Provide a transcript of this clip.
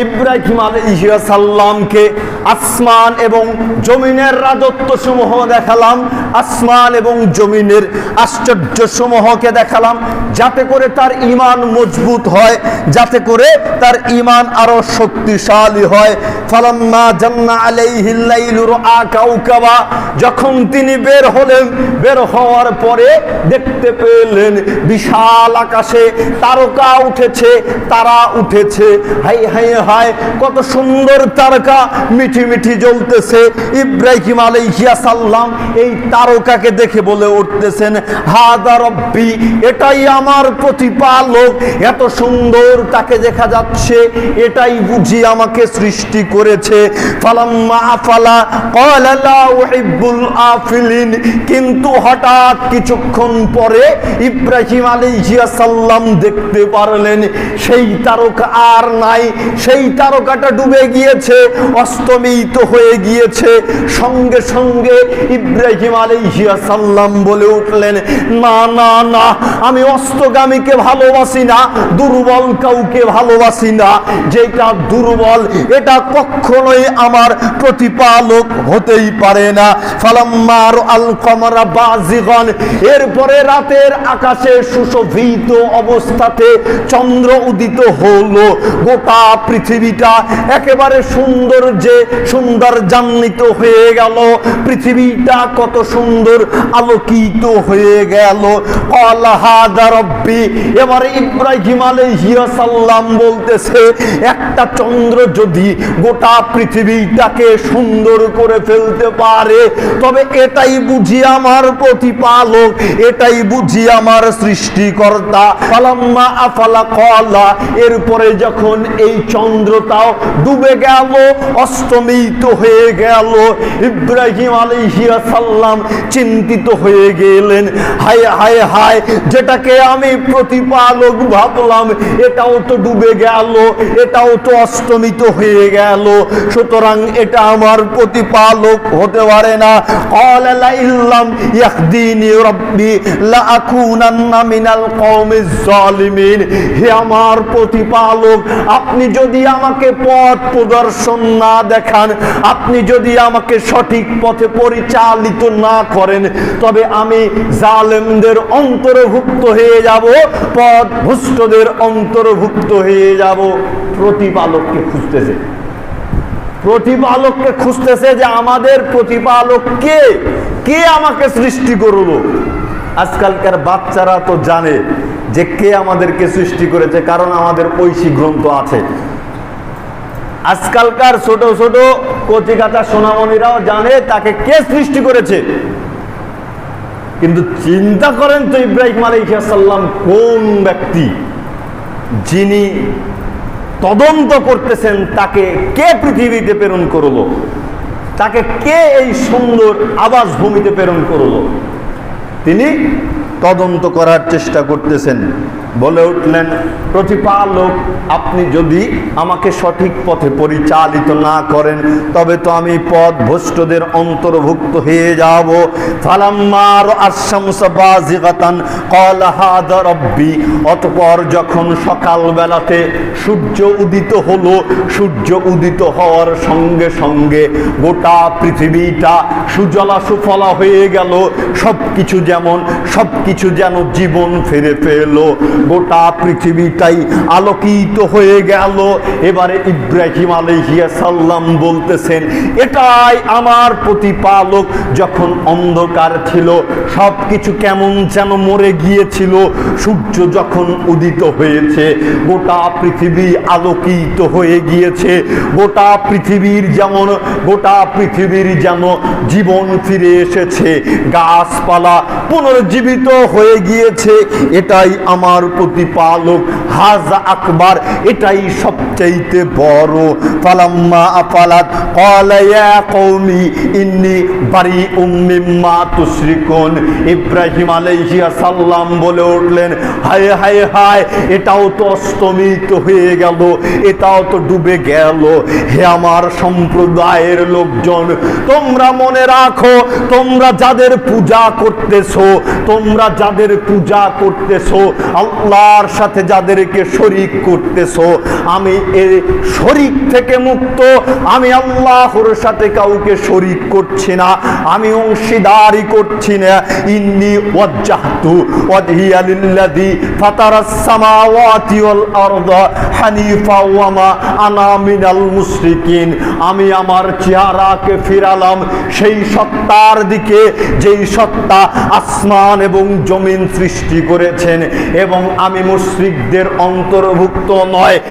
ইব্রাহিম সাল্লামকে আসমান এবং জমিনের রাজত্ব সমূহ দেখালাম। আসমান এবং জমিনের আশ্চর্য সমূহকে দেখালাম। যাতে করে তার ইমান মজবুত হয়, যাতে করে তার ইমান আরও শক্তিশালী হয়। ফালাম্মা জান্না আলাইহিল লাইলু রাআ কাউকাবা যখন তিনি বের হলেন, বের হওয়ার পরে দেখতে পেলেন বিশাল আকাশে তারকা উঠেছে, তারা উঠেছে। হাই হাই হাই, কত সুন্দর তারকা, মিঠি মিঠি জ্বলতেছে। ইব্রাহিম আলাইহিয়া সাল্লাম এই তারকাকে দেখে বলে উঠতেছেন, হাদা রব্বি, এটাই আমার প্রতিপালক। এত সুন্দর তাকে দেখা যাচ্ছে, এটাই বুঝি আমাকে সৃষ্টি করেছে। ফালাম্মা আফালা, ক্বালা লা উহিব্বুল আফিলিন। কিন্তু হঠাৎ কিছুক্ষণ পরে ইব্রাহিম আলাইহিস সাল্লাম দেখতে পারলেন, সেই তারকা আর নাই। সেই তারকাটা ডুবে গিয়েছে অস্তমিত হয়ে গিয়েছে। সঙ্গে সঙ্গে ইব্রাহিম আলাইহিস সাল্লাম বলে উঠলেন, না না না, আমি অস্তগামীকে ভালোবাসি না, দুর্বল কাউকে ভালোবাসি না। যেটা দুর্বল, এটা কখনোই আমার প্রতিপালক হতেই পারে না। ফালাম্মার আল কমরা বাজিগন এরপরে রাতের আকাশে সুশোভিত অবস্থাতে চন্দ্র উদিত হলো। গোটা পৃথিবীটা একেবারে সুন্দর যে সুন্দর জান্বিত হয়ে গেল। পৃথিবীটা কত সুন্দর আলোকিত হয়ে গেল। রব্বি, এবারে ইব্রাহিম আলাইহিয়া সাল্লাম বলতেছে, একটা চন্দ্র যদি গোটা পৃথিবীটাকে সুন্দর করে ফেলতে পারে, তবে এটাই বুঝি আমার প্রতিপালক, এটাই বুঝি আমার সৃষ্টিকর্তা। ফালাম্মা আফালা কলা, এরপরে যখন এই চন্দ্রটাও ডুবে গেল ক্রমেই হয়ে গেল। ইব্রাহিম আলহিয়া সাল্লাম চিন্তিত হয়ে গেলেন। হায় হায় হায়, যেটাকে আমি প্রতিপালক ভাবলাম, এটাও তো ডুবে গেল, এটাও তো অষ্টমিত হয়ে গেল। সুতরাং এটা আমার প্রতিপালক হতে পারে না। ইল্লাম ইয়াহদিনি রব্বি লা মিনাল কওমিজ জালিমিন হে আমার প্রতিপালক, আপনি যদি আমাকে পথ প্রদর্শন না দেখেন আপনি যদি আমাকে সঠিক পথে পরিচালিত না করেন, তবে আমি জালেমদের অন্তর্ভুক্ত হয়ে যাব পথ ভুষ্টদের অন্তর্ভুক্ত হয়ে যাব। প্রতিপালককে খুঁজতেছে। প্রতিপালককে খুঁজতেছে যে আমাদের প্রতিপালক কে? কে আমাকে সৃষ্টি করল? আজকালকার বাচ্চারা তো জানে যে কে আমাদেরকে সৃষ্টি করেছে, কারণ আমাদের ঐশী গ্রন্থ আছে। আজকালকার ছোট ছোট কচিকাচা সোনামণিরাও জানে তাকে কে সৃষ্টি করেছে। কিন্তু চিন্তা করেন তো ইব্রাহিম আলাইসাল্লাম কোন ব্যক্তি যিনি তদন্ত করতেছেন তাকে কে পৃথিবীতে প্রেরণ করল? তাকে কে এই সুন্দর আবাস ভূমিতে প্রেরণ করল? তিনি তদন্ত করার চেষ্টা করতেছেন। বলে উঠলেন, প্রতিপালক, আপনি যদি আমাকে সঠিক পথে পরিচালিত না করেন, তবে তো আমি পথ ভ্রষ্টদের অন্তর্ভুক্ত হয়ে যাব। ফালাম্মার আশামস বাজিগাতান ক্বাল হাদা রব্বি। অতঃপর যখন সকাল বেলাতে সূর্য উদিত হলো, সূর্য উদিত হওয়ার সঙ্গে সঙ্গে গোটা পৃথিবীটা সুজলা সুফলা হয়ে গেল। সব কিছু যেমন সব কিছু যেন জীবন ফিরে পেল। গোটা পৃথিবীটাই আলোকিত হয়ে গেল। এবারে ইব্রাহিম আলহিয়া সাল্লাম বলতেছেন, এটাই আমার প্রতিপালক। যখন অন্ধকার ছিল সব কিছু কেমন যেন মরে গিয়েছিল। সূর্য যখন উদিত হয়েছে, গোটা পৃথিবী আলোকিত হয়ে গিয়েছে। গোটা পৃথিবীর যেমন, গোটা পৃথিবীর যেন জীবন ফিরে এসেছে। গাছপালা পুনর্জীবিত হয়ে গিয়েছে, এটাই আমার প্রতিপালক। হাজা আকবার, এটাই সবচাইতে বড়। ফালাম্মা ইয়া কওমি ইন্নী বারিউম মিম্মা ইব্রাহিম আলাইহিস সালাম বলে উঠলেন, হায় হায় হায়, এটাও তো অস্তমিত হয়ে গেল, এটাও তো ডুবে গেল। হে আমার সম্প্রদায়ের লোকজন, তোমরা মনে রাখো, তোমরা যাদের পূজা করতেছো, তোমরা যাদের পূজা করতেছো, আল্লাহর সাথে যাদেরকে শরিক করতেছো, আমি এই শরিক থেকে মুক্ত, আমি আল্লাহর সাথে কাউকে শরিক করছি না, আমি অংশীদারি করছি না। ইন্নি ওয়াজ্জাহতু ওয়াজহিয়ালিল্লাযী ফাতারাস সামাওয়াতি ওয়াল আরদা হানিফা ওয়া মা আনা মিনাল মুশরিকিন। আমি আমার চেহারাকে ফিরালাম, সেই সত্তার দিকে, যেই সত্তা আসমান এবং জমিন সৃষ্টি করেছেন এবং আমি মুশ্রিকদের অন্তর্ভুক্ত নয়।